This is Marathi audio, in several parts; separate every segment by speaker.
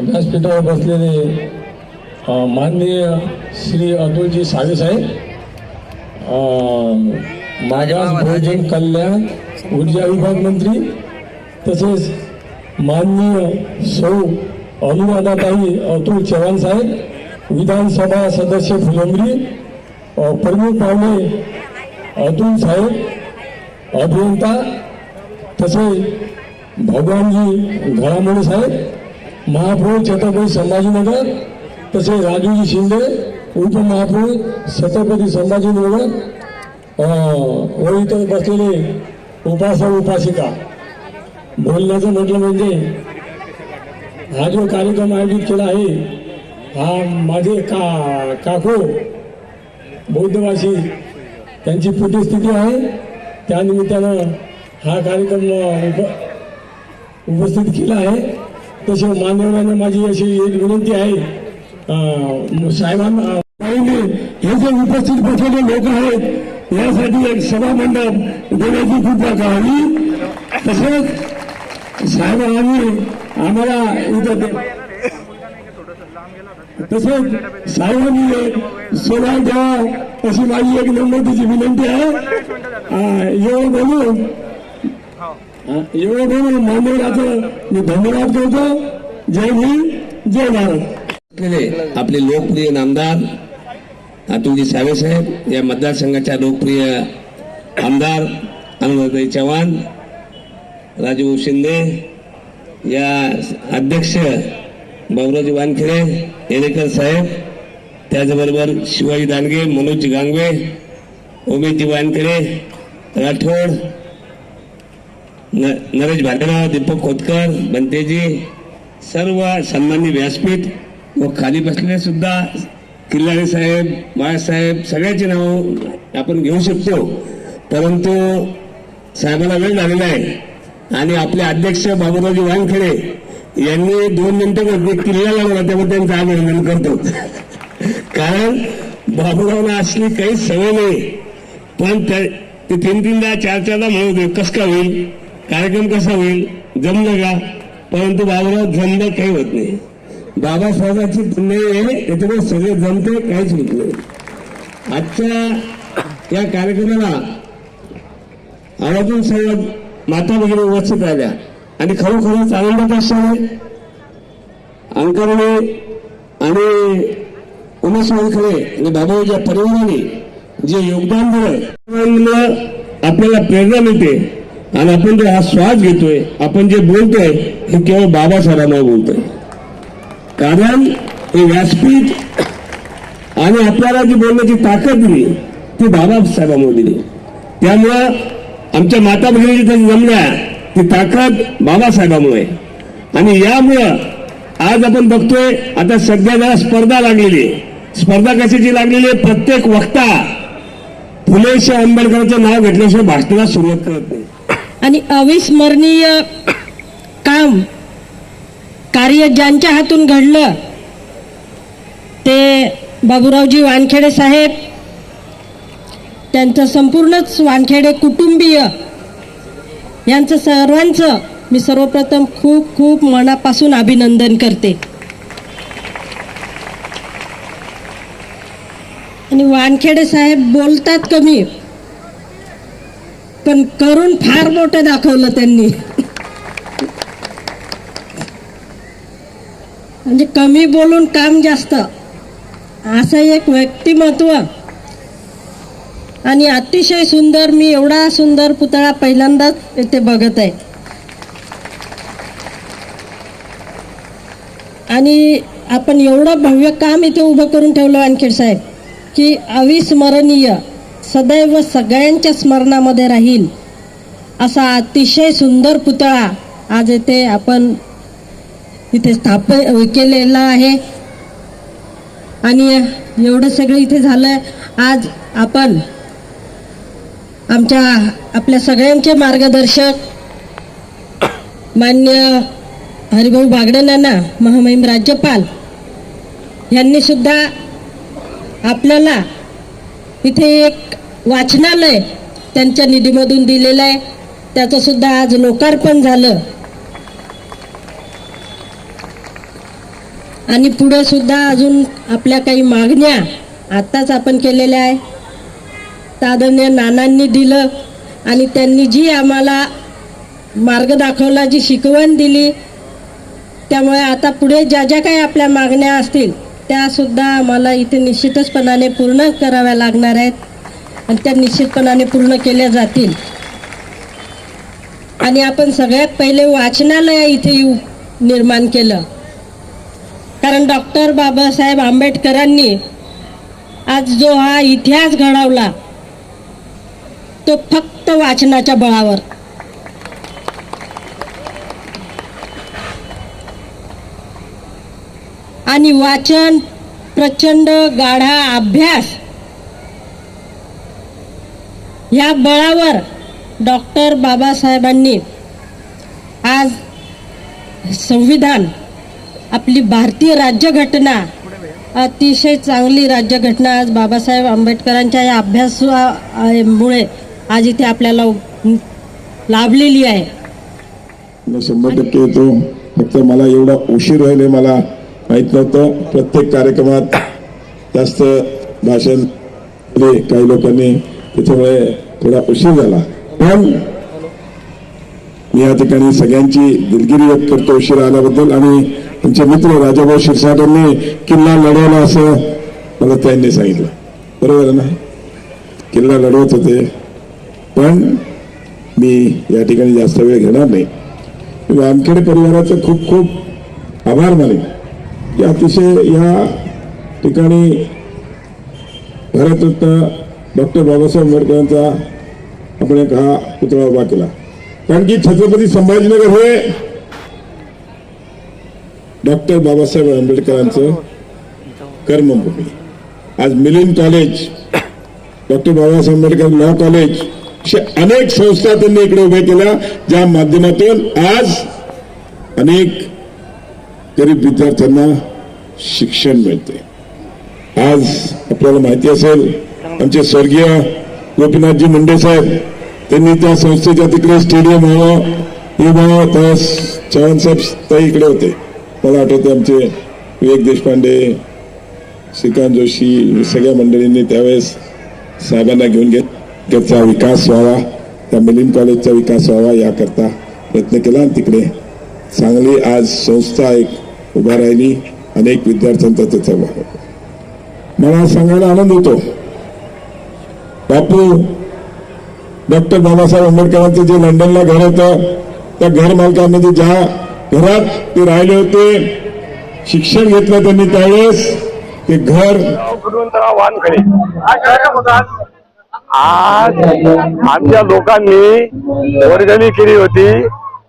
Speaker 1: व्यासपीठावर बसलेले माननीय श्री अतुलजी साहेब मागास भोजन कल्याण ऊर्जा विभाग मंत्री तसेच माननीय सौ अनुवादाताई अतुल चव्हाण साहेब विधानसभा सदस्य फुलंबरी प्रमुख पाहुणे अतुल साहेब अभियंता तसेच भगवानजी घडामोडे साहेब महापौर छत्रपती संभाजीनगर तसेच राजूजी शिंदे उपमहापौर छत्रपती संभाजीनगर व इतर बसलेले उपासक उपासिका. बोलण्याचं म्हटलं म्हणजे हा जो कार्यक्रम आयोजित केला आहे हा माझे का काकू बौद्धवासी त्यांची पुण्यस्थिती आहे. त्यानिमित्तानं हा कार्यक्रम उप उपस्थित केला आहे. तसे मान्यवरांना माझी अशी एक विनंती आहे. साहेबांना साहेबांनी हे जे उपस्थित बसलेले लोक आहेत यासाठी एक सभा मंडप देण्याची कृपा करावी. तसेच साहेबांनी आम्हाला इथं तसंच साहेबांनी एक सोडा द्यावा अशी माझी एक नम्रतेची विनंती आहे. एवढं बोलून एवढं बोलून मान्यवराचं मी धन्यवाद करतो. जय हिंद जय भारत.
Speaker 2: आपले लोकप्रिय नामदार अतुलजी सावे साहेब या मतदारसंघाच्या लोकप्रिय आमदार अनुराधाई चव्हाण राजू शिंदे या अध्यक्ष बाबुराजी वानखेडे येणेकर साहेब त्याचबरोबर शिवाजी दानगे मनोज गांगवे उमेशजी वानखेडे राठोड न- नरेश भाटेराव दीपक खोतकर बनतेजी सर्व सन्मान्य व्यासपीठ व खाली बसलेले सुद्धा किल्लारे साहेब बाळासाहेब सगळ्याचे नाव आपण घेऊ शकतो. परंतु साहेबांना वेळ झालेला आहे. आणि आपले अध्यक्ष बाबूरावजी वानखेडे यांनी दोन मिनिटं किल्ला लावला त्यामुळे त्यांचं अभिनंदन करतो. कारण बाबूरावला असली काही सवय नाही. पण त्या- ते तीन तीनदा चार चारदा म्हणू होते का होईल? कार्यक्रम कसा होईल? जमलं का? परंतु बाबूराव जमलं काही होत नाही. बाबासाहेबांची नाही आहे त्याच्यामुळे सगळे जमते काहीच होत नाही. आजच्या या कार्यक्रमाला आवाजून सर्व माता भगिनी उपस्थित राहिल्या. आणि खरोखरच आनंदात क्षण आहे? अंकरणे आणि उमेश वानखडे आणि बाबाच्या परिवाराने जे योगदान दिलं आपल्याला प्रेरणा मिळते आणि आपण जे हा श्वास घेतोय आपण जे बोलतोय हे केवळ बाबासाहेबांना बोलतोय. कारण हे व्यासपीठ आणि आपल्याला जी बोलण्याची ताकद दिली ती बाबासाहेबांमुळे दिली. त्यामुळं आमच्या माता भगिनी जिथे जमल्या ही ताकद बाबासाहेबांमुळे. आणि यामुळं आज आपण बघतोय आता सध्या जरा स्पर्धा लागलेली आहे. स्पर्धा कशाची लागलेली आहे? प्रत्येक वक्ता फुले आंबेडकरांचं नाव घेतल्याशिवाय भाषणाला सुरुवात करत नाही.
Speaker 3: आणि अविस्मरणीय काम कार्य ज्यांच्या हातून घडलं ते बाबूरावजी वानखेडे साहेब त्यांचं संपूर्णच वानखेडे कुटुंबीय यांचं सर्वांचं मी सर्वप्रथम खूप खूप मनापासून अभिनंदन करते. आणि वानखेडे साहेब बोलतात कमी पण करून फार मोठं दाखवलं त्यांनी. म्हणजे कमी बोलून काम जास्त असं एक व्यक्तिमत्व आणि अतिशय सुंदर मी एवढा सुंदर पुतळा पहिल्यांदाच इथे बघत आहे. आणि आपण एवढं भव्य काम इथे उभं करून ठेवलं वानखेड साहेब की अविस्मरणीय सदैव सगळ्यांच्या स्मरणामध्ये राहील असा अतिशय सुंदर पुतळा आज येथे आपण इथे स्थाप केलेला आहे. आणि एवढं सगळं इथे झालं आज आपण आमच्या आपल्या सगळ्यांचे मार्गदर्शक मान्य हरिभाऊ बागडे नाना महामहिम राज्यपाल यांनी सुद्धा आपल्याला इथे एक वाचनालय त्यांच्या निधीमधून दिलेलं आहे. त्याचं सुद्धा आज लोकार्पण झालं. आणि पुढे सुद्धा अजून आपल्या काही मागण्या आत्ताच आपण केलेल्या आहे. तादन्य नानांनी दिलं आणि त्यांनी जी आम्हाला मार्ग दाखवला जी शिकवण दिली त्यामुळे आता पुढे ज्या ज्या काही आपल्या मागण्या असतील त्यासुद्धा आम्हाला इथे निश्चितचपणाने पूर्ण कराव्या लागणार आहेत आणि त्या निश्चितपणाने पूर्ण केल्या जातील. आणि आपण सगळ्यात पहिले वाचनालय इथे येऊ निर्माण केलं. कारण डॉक्टर बाबासाहेब आंबेडकरांनी आज जो हा इतिहास घडवला तो फक्त वाचनाच्या बळावर. आणि वाचन प्रचंड गाढा अभ्यास या बळावर डॉक्टर बाबासाहेबांनी आज संविधान आपली भारतीय राज्यघटना अतिशय चांगली राज्यघटना आज बाबासाहेब आंबेडकरांच्या या अभ्यासामुळे आज इथे आपल्याला लाभलेली आहे.
Speaker 4: शंभर टक्के येतो. फक्त मला एवढा उशीर होईल मला माहीत नव्हतं. प्रत्येक कार्यक्रमात जास्त भाषण केले काही लोकांनी त्याच्यामुळे थोडा उशीर झाला. पण मी या ठिकाणी सगळ्यांची दिलगिरी व्यक्त करतो उशीर आल्याबद्दल आणि तुमचे मित्र राजाभाऊ शिरसाटांनी किल्ला लढवला असं मला त्यांनी सांगितलं. बरोबर ना? किल्ला लढवत होते. पण मी या ठिकाणी जास्त वेळ घेणार नाही. वानखेडे परिवाराचं खूप खूप आभार मानेन. की अतिशय या ठिकाणी भारतरत्न डॉक्टर बाबासाहेब आंबेडकरांचा आपण एक हा पुतळा उभा केला. कारण की छत्रपती संभाजीनगर हे डॉक्टर बाबासाहेब आंबेडकरांचं कर्मभूमी. आज Milind college doctor Babasaheb Ambedkar law college अनेक संस्था त्यांनी इकडे उभ्या केल्या ज्या माध्यमातून आज अनेक गरीब विद्यार्थ्यांना शिक्षण मिळते. आज आपल्याला माहिती असेल आमचे स्वर्गीय गोपीनाथजी मुंडे साहेब त्यांनी त्या संस्थेच्या तिकडे स्टेडियम व्हावं हे व्हावं तेव्हा चव्हाण साहेब इकडे होते. मला आठवते आमचे विवेक देशपांडे श्रीकांत जोशी सगळ्या मंडळींनी त्यावेळेस साहेबांना घेऊन घेत त्याचा विकास व्हावा त्या मिलिंद कॉलेजचा विकास व्हावा याकरता प्रयत्न केला आणि तिकडे चांगली आज संस्था एक उभा राहिली अनेक विद्यार्थ्यांचा त्याचा मला सांगायला आनंद होतो. बापू डॉक्टर बाबासाहेब आंबेडकरांचं जे लंडनला घर होतं त्या घर मालकामध्ये ज्या घरात ते राहिले होते शिक्षण घेतलं त्यांनी त्यावेळेस ते घर
Speaker 5: आज आमच्या लोकांनी वर्गणी केली होती.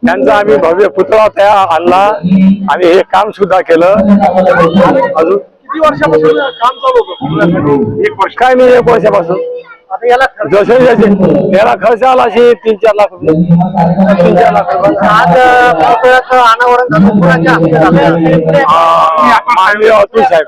Speaker 5: त्यांचा आम्ही भव्य पुतळा तयार आणला. आणि हे काम सुद्धा केलं. अजून
Speaker 6: किती वर्षापासून काम चालू होतं?
Speaker 5: एक वर्ष. काय नाही एक वर्षापासून.
Speaker 6: आता याला
Speaker 5: जसे जसे त्याला खर्च आला असे तीन चार लाख रुपये. तीन चार लाख रुपये.
Speaker 6: आज अनावरण
Speaker 5: माननीय अतुल साहेब.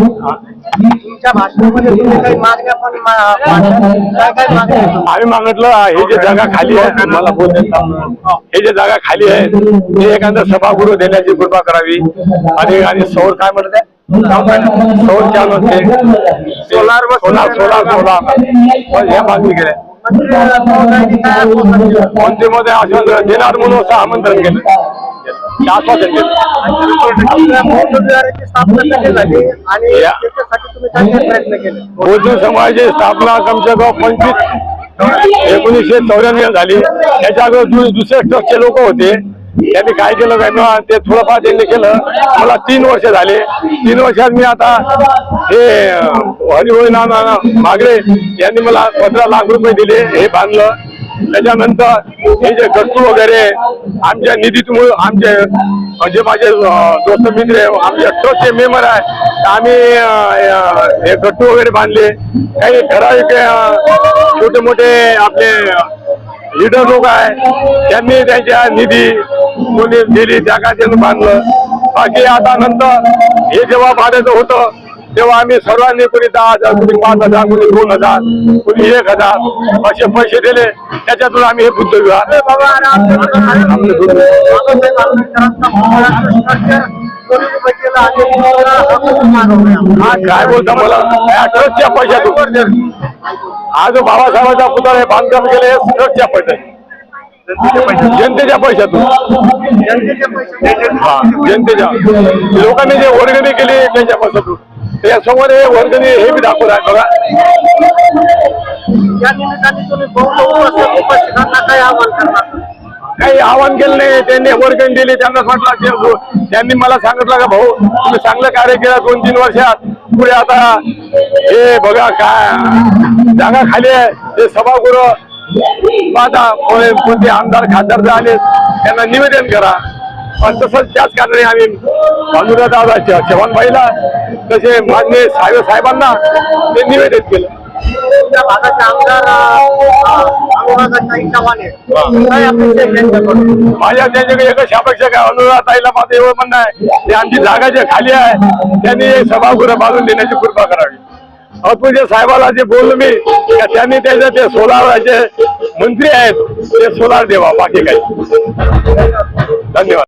Speaker 6: तुमच्या भाषणामध्ये तुम्ही काही मागण्या पण मा- मांडल्या. काय काय मागण्या आहेत?
Speaker 5: आम्ही मागितलं हे जे जागा खाली आहे मला बोल हे जे जागा खाली आहे ते एखादं सभागृह देण्याची कृपा करावी आणि आणि सौर काय म्हणत सौर काय म्हणते सोलार सोलार सोलार सोलार ह्या मागणी केल्या
Speaker 6: महोदयांनी काय आश्वासन?
Speaker 5: कोणते देणार म्हणून असं आमंत्रण केलं आश्वासन दिलं
Speaker 6: स्थापना
Speaker 5: बौद्ध समाजाची स्थापना कमसे कम पंचवीस एकोणीसशे चौऱ्याण्णव झाली. त्याच्या अगोदर दु- दुसरे ट्रस्टचे लोक होते. त्यांनी काय केलं काय ना ते थोडंफार त्यांनी केलं. मला तीन वर्ष झाले. तीन वर्षात मी आता हे हरिहोळी नाना मागरे यांनी मला पंधरा लाख रुपये दिले हे बांधलं. त्याच्यानंतर हे जे गट्टू वगैरे आमच्या निधीतमुळे आमचे म्हणजे माझे दोस्त मित्र आमचे ट्रस्टचे मेंबर आहे आम्ही हे गट्टू वगैरे बांधले. काही ठराविक छोटे मोठे आपले लीडर लोक आहे त्यांनी त्यांच्या निधी कोणी दिली जागा त्यांनी बांधलं. बाकी आता नंतर हे जेव्हा बांधायचं होतं तेव्हा आम्ही सर्वांनी कोणी दहा हजार कोणी पाच हजार कोणी दोन हजार कोणी एक हजार असे पैसे दिले. त्याच्यातून आम्ही हे बुद्ध. हा. काय बोलता मला? या ट्रकच्या पैशातून. आज बाबासाहेबांचा पुतळा हे बांधकाम केले हे ट्रकच्या पैशातून. जनतेच्या पैशातून. हा जनतेच्या. लोकांनी जे वर्गणी केली त्यांच्या पैशातून. त्यासमोर हे वर्गणी हे बी दाखवत आहे बघा.
Speaker 6: या निमित्ताने तुम्ही बहु उपस्थित उपस्थितांना काय आवाहन करणार
Speaker 5: काही आवाहन केलं नाही त्यांनी वर्गणी दिली त्यांना म्हटलं त्यांनी मला सांगितलं का भाऊ तुम्ही चांगलं कार्य केलं दोन तीन वर्षात. पुढे आता हे बघा काय जागा खाली आहे. ते सभागृह आता कोणी- कोणते आमदार खासदार आले त्यांना निवेदन करा. पण तसंच त्याच कारणाने आम्ही अनुराधा चव्हाणबाईला तसे मान्य साहेब साहेबांना ते निवेदन केलं.
Speaker 6: भागाचे आमदार चव्हाण
Speaker 5: माझ्या त्यांच्याकडे एकच अपेक्षा काय अनुराध ताईला माझं एवढं म्हणणं आहे की आमची जागा जे खाली आहे त्यांनी सभागृह बांधून देण्याची कृपा करावी. अतुलच्या साहेबाला जे बोललो मी त्यांनी त्याचे ते सोलार जे मंत्री आहेत ते सोलार देवा बाकी काही. धन्यवाद.